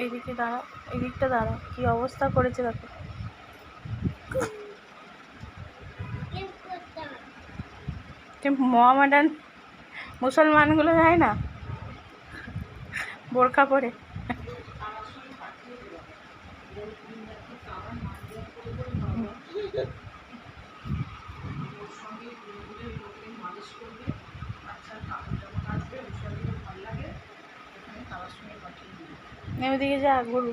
এইদিকে দাঁড়া এইদিকটা দাঁড়া কি অবস্থা করেছে দেখো। মোহামেডান মুসলমানগুলো যায় না? বোরখা পরে। ওইদিকে যা ঘুরু।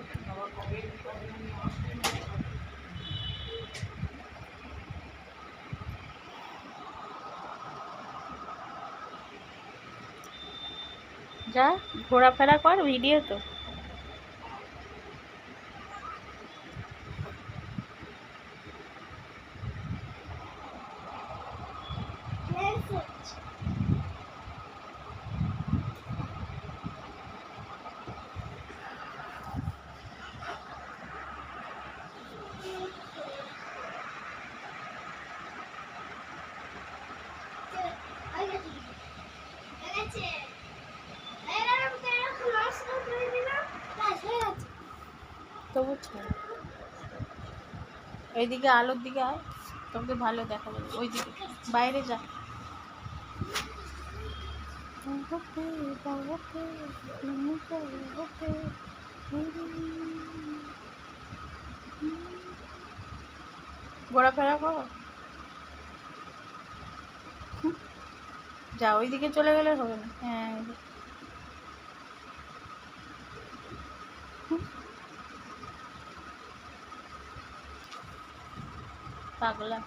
যা ঘোরাফেরা কর ভিডিও তো। তবু ঠিক ওইদিকে আলোর দিকে আয়, তোকে ভালো দেখা যাবে ওই দিকে বাইরে যা। ঘোরাফেরা করো। যা, ওইদিকে চলে গেলে হবে না। হ্যাঁ 发过来